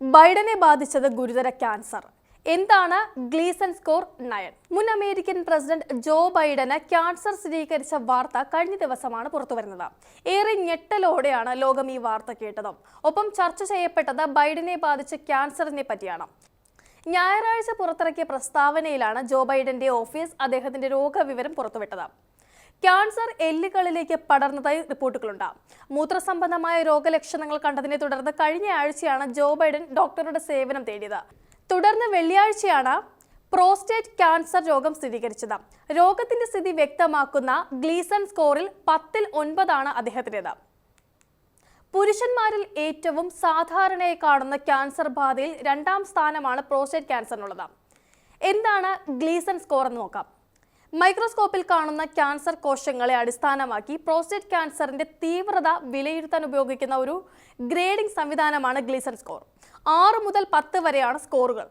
ബൈഡനെ ബാധിച്ചത് ഗുരുതര ക്യാൻസർ. എന്താണ് ഗ്ലീസൺ സ്കോർ നയൻ? മുൻ അമേരിക്കൻ പ്രസിഡന്റ് ജോ ബൈഡന് ക്യാൻസർ സ്ഥിരീകരിച്ച വാർത്ത കഴിഞ്ഞ ദിവസമാണ് പുറത്തുവരുന്നത്. ഏറെ ഞെട്ടലോടെയാണ് ലോകം ഈ വാർത്ത കേട്ടത്. ഒപ്പം ചർച്ച ചെയ്യപ്പെട്ടത് ബൈഡനെ ബാധിച്ച ക്യാൻസറിനെ പറ്റിയാണ്. ഞായറാഴ്ച പുറത്തിറക്കിയ പ്രസ്താവനയിലാണ് ജോ ബൈഡന്റെ ഓഫീസ് അദ്ദേഹത്തിന്റെ രോഗവിവരം പുറത്തുവിട്ടത്. ക്യാൻസർ എല്ലുകളിലേക്ക് പടർന്നതായി റിപ്പോർട്ടുകളുണ്ട്. മൂത്രസംബന്ധമായ രോഗലക്ഷണങ്ങൾ കണ്ടതിനെ തുടർന്ന് കഴിഞ്ഞ ആഴ്ചയാണ് ജോ ബൈഡൻ ഡോക്ടറുടെ സേവനം തേടിയത്. തുടർന്ന് വെള്ളിയാഴ്ചയാണ് പ്രോസ്റ്റേറ്റ് ക്യാൻസർ രോഗം സ്ഥിരീകരിച്ചത്. രോഗത്തിന്റെ സ്ഥിതി വ്യക്തമാക്കുന്ന ഗ്ലീസൺ സ്കോറിൽ പത്തിൽ ഒൻപതാണ് അദ്ദേഹത്തിന്റെത്. പുരുഷന്മാരിൽ ഏറ്റവും സാധാരണയായി കാണുന്ന ക്യാൻസർ ബാധയിൽ രണ്ടാം സ്ഥാനമാണ് പ്രോസ്റ്റേറ്റ് ക്യാൻസറിനുള്ളത്. എന്താണ് ഗ്ലീസൺ സ്കോർ എന്ന് നോക്കാം. മൈക്രോസ്കോപ്പിൽ കാണുന്ന ക്യാൻസർ കോശങ്ങളെ അടിസ്ഥാനമാക്കി പ്രോസ്റ്റേറ്റ് ക്യാൻസറിന്റെ തീവ്രത വിലയിരുത്താൻ ഉപയോഗിക്കുന്ന ഒരു ഗ്രേഡിംഗ് സംവിധാനമാണ് ഗ്ലീസൺ സ്കോർ ആറ് മുതൽ പത്ത് വരെയാണ് സ്കോറുകൾ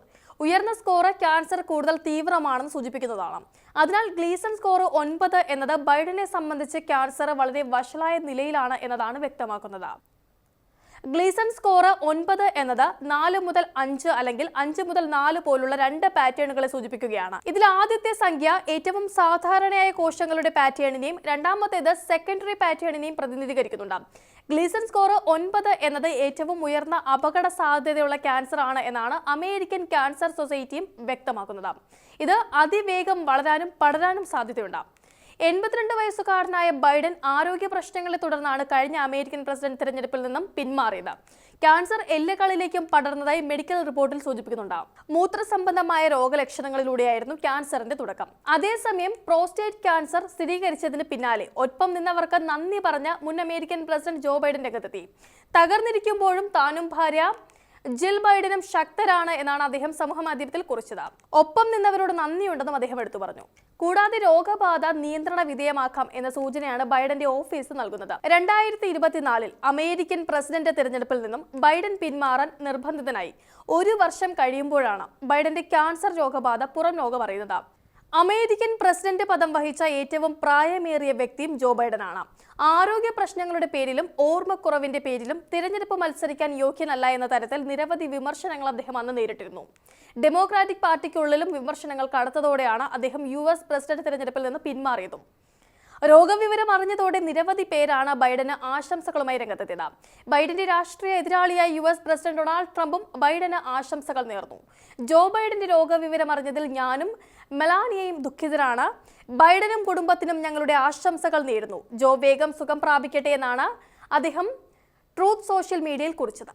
ഉയർന്ന സ്കോർ ക്യാൻസർ കൂടുതൽ തീവ്രമാണെന്ന് സൂചിപ്പിക്കുന്നതാണ്. അതിനാൽ ഗ്ലീസൺ സ്കോർ ഒൻപത് എന്നത് ബൈഡനെ സംബന്ധിച്ച് ക്യാൻസർ വളരെ വഷളായ നിലയിലാണ് എന്നതാണ് വ്യക്തമാക്കുന്നത്. ഗ്ലീസൺ സ്കോർ ഒൻപത് എന്നത് നാല് മുതൽ അഞ്ച് അല്ലെങ്കിൽ അഞ്ച് മുതൽ നാല് പോലുള്ള രണ്ട് പാറ്റേണുകളെ സൂചിപ്പിക്കുകയാണ്. ഇതിൽ ആദ്യത്തെ സംഖ്യ ഏറ്റവും സാധാരണയായ കോശങ്ങളുടെ പാറ്റേണിനെയും രണ്ടാമത്തേത് സെക്കൻഡറി പാറ്റേണിനെയും പ്രതിനിധീകരിക്കുന്നുണ്ട്. ഗ്ലീസൺ സ്കോർ ഒൻപത് എന്നത് ഏറ്റവും ഉയർന്ന അപകട സാധ്യതയുള്ള ക്യാൻസർ ആണ് എന്നാണ് അമേരിക്കൻ ക്യാൻസർ സൊസൈറ്റിയും വ്യക്തമാക്കുന്നത്. ഇത് അതിവേഗം വളരാനും പടരാനും സാധ്യതയുണ്ട്. എൺപത്തിരണ്ട് വയസ്സുകാരനായ ബൈഡൻ ആരോഗ്യ പ്രശ്നങ്ങളെ തുടർന്നാണ് കഴിഞ്ഞ അമേരിക്കൻ പ്രസിഡന്റ് തെരഞ്ഞെടുപ്പിൽ നിന്നും പിന്മാറിയത്. ക്യാൻസർ എല്ലുകളിലേക്കും പടർന്നതായി മെഡിക്കൽ റിപ്പോർട്ടിൽ സൂചിപ്പിക്കുന്നുണ്ട്. മൂത്രസംബന്ധമായ രോഗലക്ഷണങ്ങളിലൂടെയായിരുന്നു ക്യാൻസറിന്റെ തുടക്കം. അതേസമയം പ്രോസ്റ്റേറ്റ് ക്യാൻസർ സ്ഥിരീകരിച്ചതിന് പിന്നാലെ ഒപ്പം നിന്നവർക്ക് നന്ദി പറഞ്ഞ മുൻ അമേരിക്കൻ പ്രസിഡന്റ് ജോ ബൈഡൻ രംഗത്തെത്തി. തകർന്നിരിക്കുമ്പോഴും താനും ഭാര്യ ജിൽ ബൈഡനും ശക്തരാണ് എന്നാണ് അദ്ദേഹം സമൂഹമാധ്യമത്തിൽ കുറിച്ചത്. ഒപ്പം നിന്നവരോട് നന്ദിയുണ്ടെന്നും അദ്ദേഹം എടുത്തു പറഞ്ഞു. കൂടാതെ രോഗബാധ നിയന്ത്രണ വിധേയമാക്കാം എന്ന സൂചനയാണ് ബൈഡന്റെ ഓഫീസ് നൽകുന്നത്. രണ്ടായിരത്തി ഇരുപത്തിനാലിൽ അമേരിക്കൻ പ്രസിഡന്റ് തിരഞ്ഞെടുപ്പിൽ നിന്നും ബൈഡൻ പിന്മാറാൻ നിർബന്ധിതനായി. ഒരു വർഷം കഴിയുമ്പോഴാണ് ബൈഡന്റെ ക്യാൻസർ രോഗബാധ പുറം ലോകം അമേരിക്കൻ പ്രസിഡന്റ് പദം വഹിച്ച ഏറ്റവും പ്രായമേറിയ വ്യക്തിയും ജോ ബൈഡനാണ്. ആരോഗ്യ പ്രശ്നങ്ങളുടെ പേരിലും ഓർമ്മക്കുറവിന്റെ പേരിലും തിരഞ്ഞെടുപ്പ് മത്സരിക്കാൻ യോഗ്യനല്ല എന്ന തരത്തിൽ നിരവധി വിമർശനങ്ങൾ അദ്ദേഹം അന്ന് നേരിട്ടിരുന്നു. ഡെമോക്രാറ്റിക് പാർട്ടിക്കുള്ളിലും വിമർശനങ്ങൾ കടത്തതോടെയാണ് അദ്ദേഹം യു എസ് പ്രസിഡന്റ് തിരഞ്ഞെടുപ്പിൽ നിന്ന് പിന്മാറിയതും. രോഗവിവരം അറിഞ്ഞതോടെ നിരവധി പേരാണ് ബൈഡന് ആശംസകളുമായി രംഗത്തെത്തിയത്. ബൈഡന്റെ രാഷ്ട്രീയ എതിരാളിയായ യു എസ് പ്രസിഡന്റ് ഡൊണാൾഡ് ട്രംപും ബൈഡന് ആശംസകൾ നേർന്നു. ജോ ബൈഡന്റെ രോഗവിവരം അറിഞ്ഞതിൽ ഞാനും മെലാനിയയും ദുഃഖിതരാണ്. ബൈഡനും കുടുംബത്തിനും ഞങ്ങളുടെ ആശംസകൾ നേരുന്നു. ജോ വേഗം സുഖം പ്രാപിക്കട്ടെ എന്നാണ് അദ്ദേഹം ട്രൂത്ത് സോഷ്യൽ മീഡിയയിൽ കുറിച്ചത്.